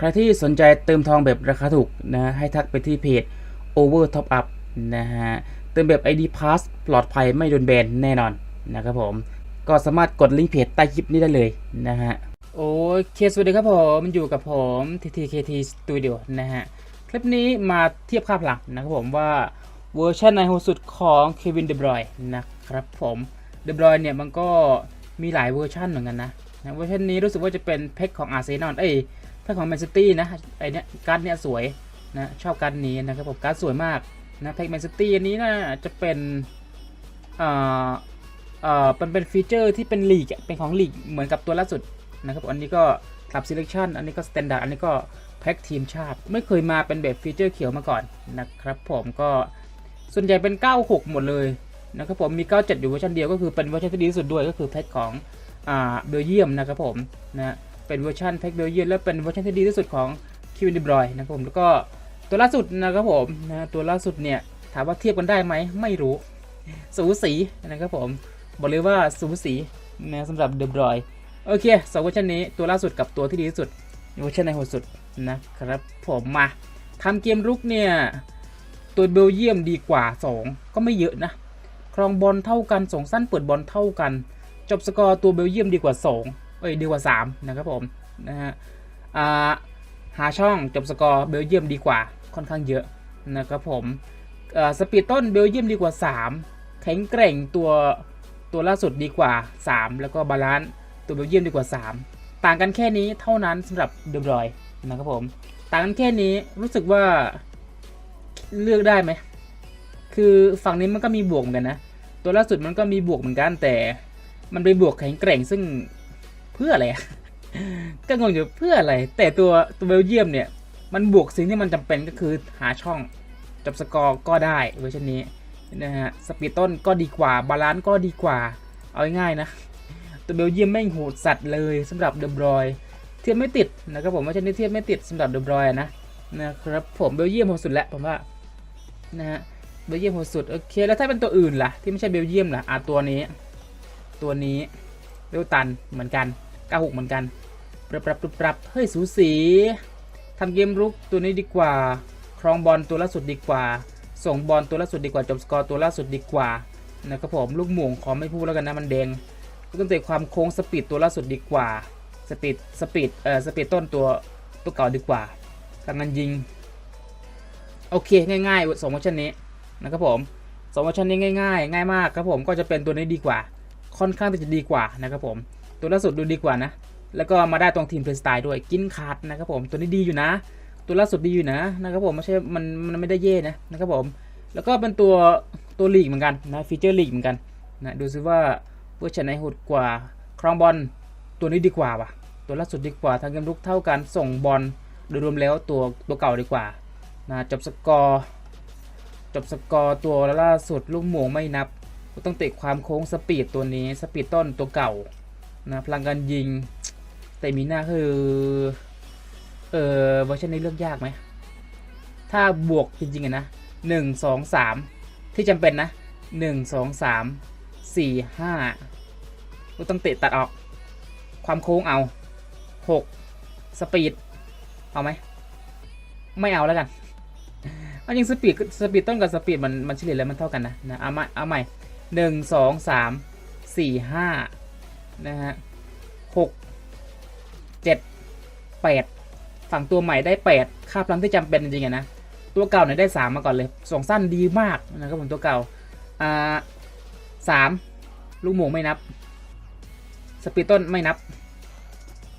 ใครที่สนใจเติมทองแบบราคาถูกนะให้ทักไปที่เพจ Over Top Up นะฮะเติมแบบ ID Pass ปลอดภัยไม่โดนแบนแน่นอนนะครับผม ก็สามารถกดลิงก์เพจใต้คลิปนี้ได้เลยนะฮะโอเคสวัสดีครับผมอยู่กับผม TTKT Studio นะฮะ คลิปนี้มาเทียบค่าพลังนะครับผมว่าเวอร์ชันในโหสุดของเควินเดบรอยนะครับผมเดบรอยเนี่ยมันก็มีหลายเวอร์ชันเหมือนกันนะนะเวอร์ชันนี้รู้สึกว่าจะเป็นเพคของอาร์เซนอลเอ้ย เพคของแมนซิตี้นะไอเนี้ยการ์ดเนี้ยสวยนะชอบการ์ดนี้นะครับผมการ์ดสวยมากนะเพคแมนซิตี้อันนี้น่าจะเป็นอ่าอ่อเป็นเป็นฟีเจอร์ที่เป็นลีกอะเป็นของลีกเหมือนกับตัวล่าสุดนะครับอันนี้ก็คลับ selection อันนี้ก็ standard อันนี้ก็แพ็กทีมชาติ ไม่เคยมาเป็นแบบฟีเจอร์เขียวมาก่อนนะครับผมก็ส่วนใหญ่เป็น 96 หมดเลยนะครับผมมี 97 อยู่เวอร์ชันเดียวก็คือเป็นเวอร์ชันที่ดีที่สุดด้วยก็คือแพ็กของอ่าเบลเยียมนะครับผมนะ เป็นเวอร์ชันแพ็กเบลเยียมและเป็นเวอร์ชันที่ดีที่สุดของคิวดิบรอยนะครับผมแล้วก็ตัวล่าสุดนะครับผมนะตัวล่าสุดเนี่ยถามว่าเทียบกันได้ไหมไม่รู้ สูสีนะครับผมบอกเลยว่าสูสีนะสำหรับเดบรอยโอเคสองเวอร์ชันนี้ตัวล่าสุดกับตัวที่ดีที่สุดเวอร์ชันในโหดสุดนะครับผมมาทำเกมรุกเนี่ยตัวเบลเยียมดีกว่า 2 ก็ไม่เยอะนะครองบอลเท่ากันส่งสั้นเปิดบอลเท่ากัน จบสกอร์ตัวเบลเยียมดีกว่า 2 เอ้ยดีกว่า 3 นะครับผมนะฮะอ่าหาช่องจบสกอร์เบลเยียมดีกว่าค่อนข้างเยอะนะครับผมสปีดต้นเบลเยียมดีกว่า 3 แข็งแกร่งตัวตัวล่าสุดดีกว่า 3 แล้วก็บาลานซ์ตัวเบลเยียมดีกว่า 3 ต่างกันแค่นี้เท่านั้นสำหรับเดบรอยนะครับผมต่างกันแค่นี้รู้สึกว่าเลือกได้ไหมคือฝั่งนี้มันก็มีบวกเหมือนกันนะ ตัวล่าสุดมันก็มีบวกเหมือนกันแต่มันไปบวกแข็งแกร่งซึ่ง เพื่ออะไรก็งงอยู่เพื่ออะไร แต่ตัวตัวเบลเยียมเนี่ย มันบวกสิ่งที่มันจำเป็นก็คือหาช่องจับสกอร์ก็ได้เวอร์ชันนี้นะฮะสปีดต้นก็ดีกว่า บาลานซ์ก็ดีกว่า เอาง่ายๆนะ ตัวเบลเยียมแม่งโหดสัตว์เลยสำหรับเดบรอยเทียบไม่ติดนะครับผมว่าชนิดเทียบไม่ติดสำหรับเดบรอยนะนะครับผมเบลเยียมโหดสุดแล้วผมว่านะฮะเบลเยียมโหดสุดโอเคแล้วถ้าเป็นตัวอื่นล่ะที่ไม่ใช่เบลเยียมล่ะอะตัวนี้ ตัวนี้เบลตันเหมือนกัน 96 เหมือนกันปรับปรับปรับปรับเฮ้ยสูสีทำเกมรุกตัวนี้ดีกว่า ครองบอลตัวล่าสุดดีกว่า ส่งบอลตัวล่าสุดดีกว่า จบสกอร์ตัวล่าสุดดีกว่า นะครับผมลูกหม่งขอไม่พูดแล้วกันนะมันแดงลูกเตะความโค้งสปีดตัวล่าสุดดีกว่า สปีด สปีด เอ่อ สปีดต้นตัวตัวเก่าดีกว่าทางนั้นยิง โอเคง่ายๆสองเวอร์ชันนี้นะครับผมสองเวอร์ชันนี้ง่ายๆ ง่ายมากครับผมก็จะเป็นตัวนี้ดีกว่า ค่อนข้างที่จะดีกว่านะครับผม ตัวล่าสุดดูดีกว่านะ แล้วก็มาได้ตรงทีมเพลย์สไตล์ด้วยกินขาดนะครับผมตัวนี้ดีอยู่นะ ตัวล่าสุดดีอยู่นะนะครับผมไม่ใช่มันมันไม่ได้เย่นะนะครับผม แล้วก็เป็นตัวตัวลีกเหมือนกันนะฟีเจอร์ลีกเหมือนกันนะดูซิว่าเวอร์ชันไหนโหดกว่าครองบอลตัวนี้ดีกว่าว่ะตัวล่าสุดดีกว่าทางเกมรุกเท่ากันส่งบอลโดยรวมแล้วตัวตัวเก่าดีกว่านะจบสกอร์จบสกอร์ตัวล่าสุดลูกหม่งไม่นับ ต้องเตะความโค้งสปีดตัวนี้สปีดต้นตัวเก่า นะพลังการยิงแต่มีหน้าคือเออเวอร์ชันนี้เลือกยากไหม ถ้าบวกจริงๆอะนะหนึ่งสองสามที่จำเป็นนะหนึ่งสองสามสี่ห้าต้องเตะตัดออก ความโค้งเอา6สปีด เอาไหม ไม่เอาแล้วกันเอาจริงสปีดสปีดต้นกับสปีดมันมันเฉลี่ยแล้วมันเท่ากันนะนะเอาใหม่เอาใหม่หนึ่งสองสามสี่ห้า นะฮะหกเจ็ดแปดฝั่งตัวใหม่ได้แปดค่าพลังที่จำเป็นจริงๆนะ ตัวเก่าเนี่ยได้สามมาก่อนเลยส่งสั้นดีมากนะครับผมตัวเก่าอ่าสามลูกหมูไม่นับ สปีดต้นไม่นับ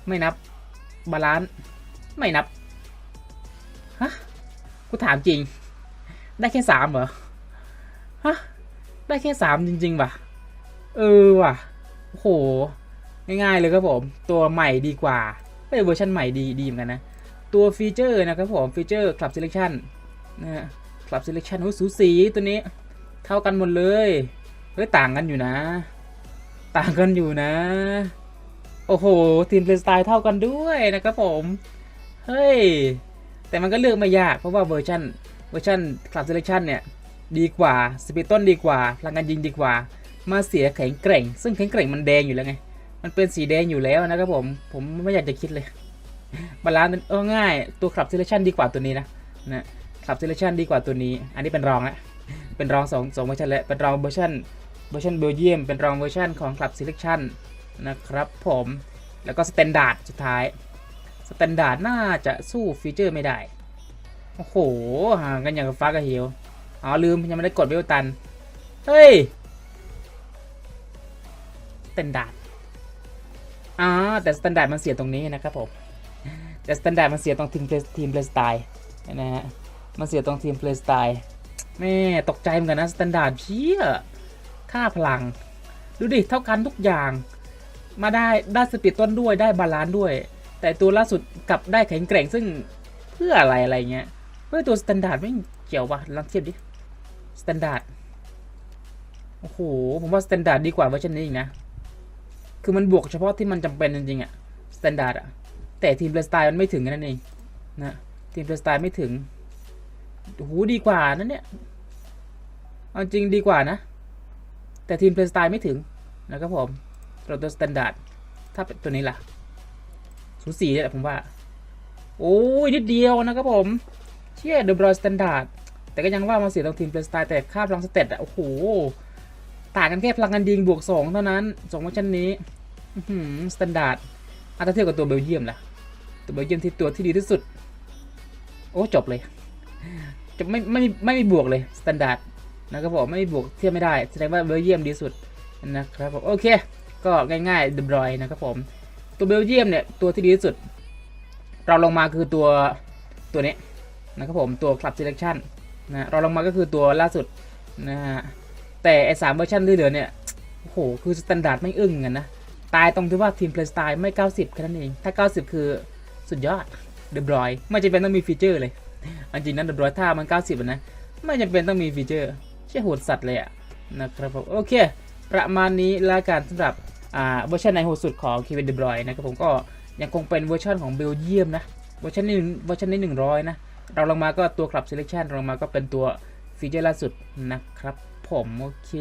ไม่นับบาลานซ์ไม่นับฮะกูถามจริง ได้แค่สามเหรอฮะได้แค่สามจริงๆว่ะ เออว่ะ โอ้โห ง่ายๆเลยครับผม ตัวใหม่ดีกว่าเเวอร์ชันใหม่ดีดีเหมือนกันนะ ตัวฟีเจอร์นะครับผม ฟีเจอร์ Club Selection นะฮะ Club Selection โอ้สูสีตัวนี้ เท่ากันหมดเลย เฮ้ย ต่างกันอยู่นะ ต่างกันอยู่นะ โอ้โห ทีมเพลย์สไตล์เท่ากันด้วยนะครับผม เฮ้ย แต่มันก็เลือกไม่ยาก เพราะว่าเวอร์ชันเวอร์ชันคลับเซเลชันเนี่ยดีกว่า สปีดต้นดีกว่าพลังงานยิงดีกว่า มาเสียแข็งแกร่ง ซึ่งแข็งแกร่งมันแดงอยู่แล้วไง มันเป็นสีแดงอยู่แล้วนะครับผม ผมไม่อยากจะคิดเลย บาลานซ์เออง่าย ตัวขับ selection ดีกว่าตัวนี้นะนะขับ selection ดีกว่าตัวนี้ อันนี้เป็นรองละเป็นรองสองสองเวอร์ชันแล้ว เป็นรองเวอร์ชันเวอร์ชันเบลเยียม เป็นรองเวอร์ชันของขับ selection นะครับผม แล้วก็สแตนดาร์ดสุดท้าย สแตนดาร์ดน่าจะสู้ฟีเจอร์ไม่ได้ โอ้โหห่างกันอย่างกับฟ้ากับเหว อ๋อลืมยังไม่ได้กดเวลตัน เฮ้ย แตนดาร์ดอ่าแต่สแตนดาร์ดมันเสียตรงนี้นะครับผมแต่สแตนดาร์ดมันเสียตรงทีมเพลทีมเพลสไตล์นะฮะมันเสียตรงทีมเพลสไตล์แม่ตกใจเหมือนกันนะสแตนดาร์ดเพี้ยค่าพลัง ดูดิ เท่ากันทุกอย่าง มาได้ได้สปีดต้นด้วยได้บาลานซ์ด้วย แต่ตัวล่าสุดกลับได้แข็งแกร่งซึ่งเพื่ออะไรอะไรเงี้ยเพื่อตัวสแตนดาร์ดไม่เกี่ยววะลองเทียบดิสแตนดาร์ดโอ้โห ผมว่าสแตนดาร์ดดีกว่าเวอร์ชันนี้อีกนะ คือมันบวกเฉพาะที่มันจำเป็นจริงๆอะสแตนดาร์ดอะแต่ทีมเพลสไตล์มันไม่ถึงกันนั่นเองนะทีมเพลสไตล์ไม่ถึงโอ้โหดีกว่านั่นเนี่ยเอาจริงดีกว่านะ แต่ทีมเพลสไตล์ไม่ถึงนะครับผมเราตัวสแตนดาร์ดถ้าเป็นตัวนี้ล่ะสูสีเนี่ยแหละผมว่า โอ้ยนิดเดียวนะครับผม เชี่ยเดบรอยสแตนดาร์ดแต่ก็ยังว่ามาเสียตรงทีมเพลสไตล์แต่ค่าพลังสเตตอะโอ้โห ต่างกันแค่พลังงานยิงบวกสองเท่านั้นสองเวอร์ชันนี้สแตนดาร์ดถ้าเทียบกับตัวเบลเยียมล่ะ ตัวเบลเยียมที่ตัวที่ดีที่สุด โอ้จบเลยจะไม่ไม่ไม่มีบวกเลยสแตนดาร์ดนะครับผมไม่มีบวกเทียบไม่ได้ แสดงว่าเบลเยียมดีสุดนะครับผมโอเค ก็ง่ายๆเดบรอยนะครับผมตัวเบลเยียมเนี่ยตัวที่ดีที่สุด เราลงมาคือตัวตัวนี้นะครับผมตัว Club Selection นะเราลงมาก็คือตัวล่าสุดนะฮะ แต่ไอสามเวอร์ชันที่เหลือเนี่ยโอ้โหคือสแตนดาร์ดไม่อึ้งกันนะ ตายตรงที่ว่าทีมเพลย์สไตล์ไม่ 90แค่นั้นเอง ถ้า 90 คือสุดยอดเดบรอยไม่จำเป็นต้องมีฟีเจอร์เลยอันจริงนั้นเดบรอยถ้ามัน 90นะไม่จำเป็นต้องมีฟีเจอร์เชี่ยโหดสัตว์เลยอะนะครับผมโอเค ประมาณนี้ละกันสำหรับอ่าเวอร์ชันในโหดสุดของเวนเดบรอยนะครับผมก็ยังคงเป็นเวอร์ชันของเบลเยียมนะเวอร์ชันนี้เวอร์ชันนี้100 นะ เราลงมาก็ตัวคลับ selection เราลงมาก็เป็นตัวฟีเจอร์ล่าสุดนะครับ ผมโอเค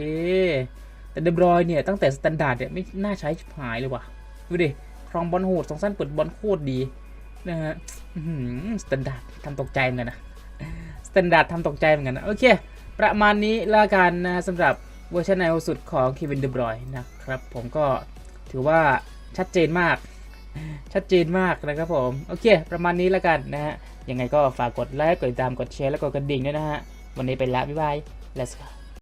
แต่เดบรอยเนี่ยตั้งแต่สแตนดาร์ดเนี่ยไม่น่าใช้หายเลยว่ะ ดูดิครองบอลโหดสองสั้นเปิดบอลโคตรดีนะฮะสแตนดาร์ดทำตกใจเหมือนกันนะสแตนดาร์ดทำตกใจเหมือนกันนะโอเค ประมาณนี้ละกันนะสำหรับเวอร์ชันในสุดของเควินเดบรอยนะครับ ผมก็ถือว่าชัดเจนมาก ชัดเจนมากนะครับผม โอเค ประมาณนี้ละกันนะฮะยังไงก็ฝากกดไลค์กดติดตามกดแชร์และกดกระดิ่งด้วยนะฮะวันนี้ไปล้วบ๊ายบาย let's go